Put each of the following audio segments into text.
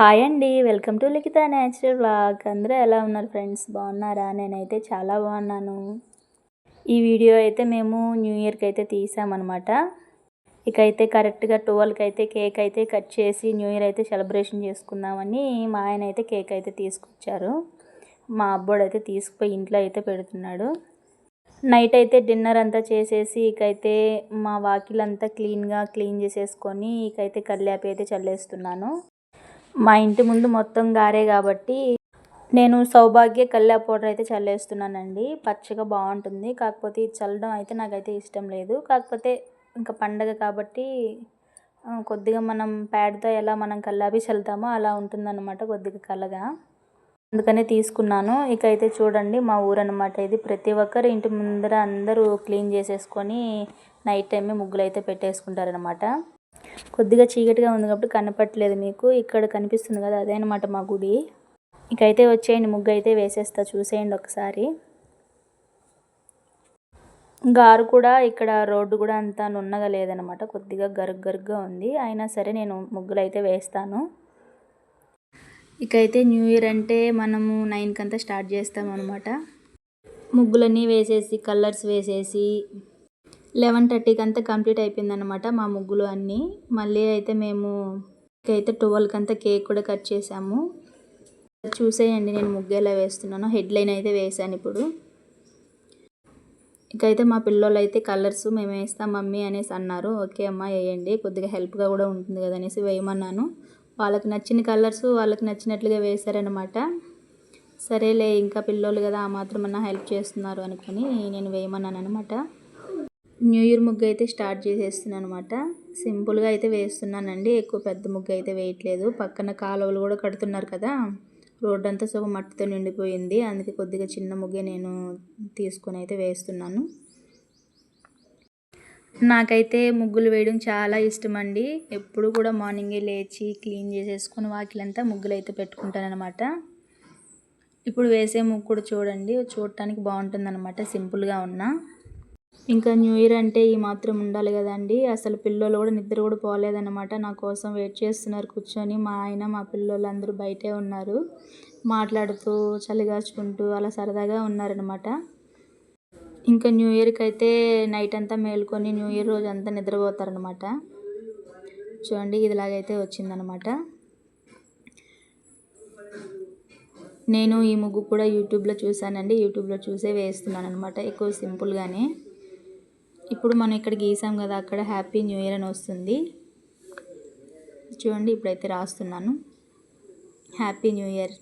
Hi అండి welcome to Likhitha natural blog అందరూ ఎలా ఉన్నారు ఫ్రెండ్స్? బాగున్నారా? నేనైతే చాలా బాగున్నాను. ఈ వీడియో అయితే మేము న్యూ ఇయర్కి అయితే తీసామన్నమాట. ఇక అయితే కరెక్ట్గా ట్వెల్వ్కి అయితే కేక్ అయితే కట్ చేసి న్యూ ఇయర్ అయితే సెలబ్రేషన్ చేసుకుందామని మా ఆయన అయితే కేక్ అయితే తీసుకొచ్చారు. మా అబ్బోడు అయితే తీసుకుపోయి ఇంట్లో అయితే పెడుతున్నాడు. నైట్ అయితే డిన్నర్ అంతా చేసేసి ఇకైతే మా వాకిలంతా క్లీన్గా క్లీన్ చేసేసుకొని ఇకైతే కల్లాపి అయితే చల్లేస్తున్నాను. మా ఇంటి ముందు మొత్తం గారే కాబట్టి నేను సౌభాగ్య కల్లా పౌడర్ అయితే చల్లేస్తున్నానండి. పచ్చగా బాగుంటుంది. కాకపోతే ఇది చల్లడం అయితే నాకైతే ఇష్టం లేదు. కాకపోతే ఇంకా పండగ కాబట్టి కొద్దిగా మనం ప్యాడ్తో ఎలా మనం కల్లాపి చల్లుతామో అలా ఉంటుందన్నమాట కొద్దిగా కలగా. అందుకనే తీసుకున్నాను. ఇక అయితే చూడండి మా ఊరు అనమాట ఇది. ప్రతి ఒక్కరు ఇంటి ముందర అందరూ క్లీన్ చేసేసుకొని నైట్ టైమే ముగ్గులు అయితే పెట్టేసుకుంటారనమాట కొద్దిగా చీకటిగా ఉంది కాబట్టి కనపట్లేదు మీకు. ఇక్కడ కనిపిస్తుంది కదా అదే అనమాట మా గుడి. ఇకైతే వచ్చేయండి ముగ్గు అయితే వేసేస్తా చూసేయండి ఒకసారి. గారు కూడా ఇక్కడ రోడ్డు కూడా అంతా నున్నగా లేదనమాట కొద్దిగా గరుగ్ గరుగ్గా ఉంది. అయినా సరే నేను ముగ్గులు అయితే వేస్తాను. ఇకైతే న్యూ ఇయర్ అంటే మనము నైన్కి అంతా స్టార్ట్ చేస్తాం అనమాట ముగ్గులన్నీ వేసేసి కలర్స్ వేసేసి లెవెన్ థర్టీకి అంతా కంప్లీట్ అయిపోయిందనమాట మా ముగ్గులు అన్నీ. మళ్ళీ అయితే మేము అయితే ట్వెల్వ్కి అంతా కేక్ కూడా కట్ చేసాము. చూసేయండి నేను ముగ్గు ఎలా వేస్తున్నాను. హెడ్లైన్ అయితే వేసాను ఇప్పుడు. ఇకైతే మా పిల్లలు అయితే కలర్స్ మేము వేస్తాం మమ్మీ అనేసి అన్నారు. ఓకే అమ్మ వేయండి. కొద్దిగా హెల్ప్గా కూడా ఉంటుంది కదా అనేసి వేయమన్నాను. వాళ్ళకి నచ్చిన కలర్స్ వాళ్ళకి నచ్చినట్లుగా వేశారనమాట సరేలే ఇంకా పిల్లోళ్ళు కదా ఆ మాత్రం అన్న హెల్ప్ చేస్తున్నారు అనుకొని నేను వేయమన్నాను అనమాట న్యూ ఇయర్ ముగ్గు అయితే స్టార్ట్ చేసేస్తున్నాను అనమాట సింపుల్గా అయితే వేస్తున్నానండి. ఎక్కువ పెద్ద ముగ్గు అయితే వేయట్లేదు. పక్కన కాలువలు కూడా కడుతున్నారు కదా. రోడ్డు అంతా సగం మట్టితో నిండిపోయింది. అందుకే కొద్దిగా చిన్న ముగ్గే నేను తీసుకొని అయితే వేస్తున్నాను. నాకైతే ముగ్గులు వేయడం చాలా ఇష్టం అండి ఎప్పుడు కూడా మార్నింగే లేచి క్లీన్ చేసేసుకొని వాకిలంతా ముగ్గులు అయితే పెట్టుకుంటానమాట ఇప్పుడు వేసే ముగ్గు కూడా చూడండి. చూడటానికి బాగుంటుందన్నమాట. సింపుల్గా ఉన్నా. ఇంకా న్యూ ఇయర్ అంటే ఈ మాత్రం ఉండాలి కదండి. అసలు పిల్లలు కూడా నిద్ర కూడా పోలేదన్నమాట. నా కోసం వెయిట్ చేస్తున్నారు కూర్చొని మా ఆయన మా పిల్లలు అందరూ బయటే ఉన్నారు. మాట్లాడుతూ చలిగాచుకుంటూ అలా సరదాగా ఉన్నారనమాట ఇంకా న్యూ ఇయర్కి అయితే నైట్ అంతా మేల్కొని న్యూ ఇయర్ రోజు అంతా నిద్రపోతారనమాట చూడండి ఇదిలాగైతే వచ్చిందనమాట నేను ఈ ముగ్గు కూడా యూట్యూబ్లో చూశానండి. యూట్యూబ్లో చూసే వేస్తున్నాను అనమాట ఎక్కువ సింపుల్గానే. ఇప్పుడు మనం ఇక్కడ గీసాం కదా అక్కడ హ్యాపీ న్యూ ఇయర్ అని వస్తుంది. చూడండి ఇప్పుడైతే రాస్తున్నాను. Happy new year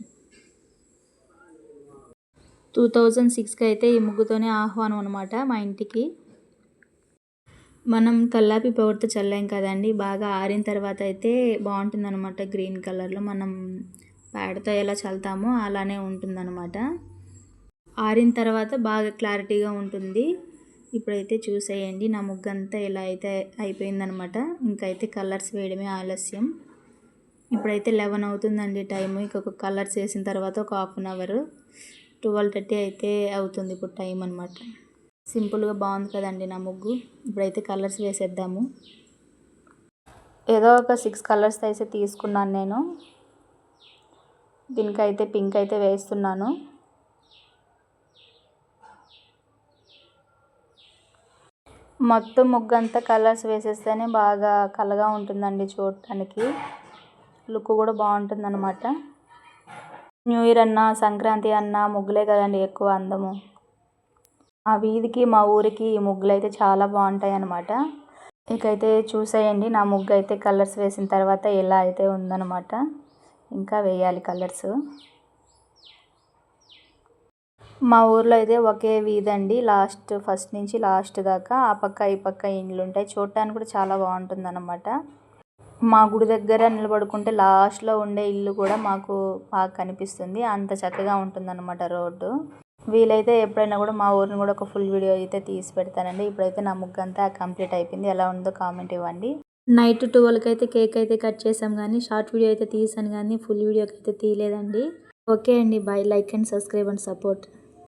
two thousand సిక్స్కి అయితే ఈ ముగ్గుతోనే ఆహ్వానం అనమాట మా ఇంటికి. మనం కల్లాపి పౌడర్తో చల్లాం కదండి బాగా ఆరిన తర్వాత అయితే బాగుంటుందన్నమాట గ్రీన్ కలర్లో. మనం ప్యాడ్తో ఎలా చల్లుతామో అలానే ఉంటుందన్నమాట. ఆరిన తర్వాత బాగా క్లారిటీగా ఉంటుంది. ఇప్పుడైతే చూసేయండి. నా ముగ్గంతా ఇలా అయితే అయిపోయిందనమాట. ఇంకైతే కలర్స్ వేయడమే ఆలస్యం. ఇప్పుడైతే లెవెన్ అవుతుందండి టైం ఇంకొక కలర్స్ వేసిన తర్వాత ఒక half an hour. Twelve thirty అయితే అవుతుంది ఇప్పుడు టైం అనమాట. సింపుల్గా బాగుంది కదండి నా ముగ్గు. ఇప్పుడైతే కలర్స్ వేసేద్దాము. ఏదో ఒక సిక్స్ కలర్స్ అయితే తీసుకున్నాను నేను. దీనికైతే పింక్ అయితే వేస్తున్నాను. మొత్తం ముగ్గంతా కలర్స్ వేసేస్తేనే బాగా కలగా ఉంటుందండి చూడటానికి. లుక్ కూడా బాగుంటుంది అనమాట న్యూ ఇయర్ అన్నా సంక్రాంతి అన్నా ముగ్గులే కదండి ఎక్కువ అందము. ఆ వీధికి మా ఊరికి ఈ ముగ్గులు అయితే చాలా బాగుంటాయి అన్నమాట ఇకైతే చూసేయండి నా ముగ్గు అయితే కలర్స్ వేసిన తర్వాత ఎలా అయితే ఉందన్నమాట. ఇంకా వేయాలి కలర్స్. మా ఊర్లో అయితే ఒకే వీధి అండి లాస్ట్ ఫస్ట్ నుంచి లాస్ట్ దాకా ఆ పక్క ఈ పక్క ఇండ్లు ఉంటాయి చూడటానికి కూడా చాలా బాగుంటుంది అన్నమాట మా గుడి దగ్గర నిలబడుకుంటే లాస్ట్లో ఉండే ఇల్లు కూడా మాకు బాగా కనిపిస్తుంది. అంత చక్కగా ఉంటుందన్నమాట రోడ్డు. వీలైతే ఎప్పుడైనా కూడా మా ఊరిని కూడా ఒక ఫుల్ వీడియో అయితే తీసి పెడతానండి. ఇప్పుడైతే నా ముగ్గు అంతా కంప్లీట్ అయిపోయింది. ఎలా ఉందో కామెంట్ ఇవ్వండి. నైట్ ట్వెల్వ్కి అయితే కేక్ అయితే కట్ చేసాం కానీ షార్ట్ వీడియో అయితే తీసాను కానీ ఫుల్ వీడియోకి అయితే తీయలేదండి. ఓకే అండి. Bye like and subscribe and support.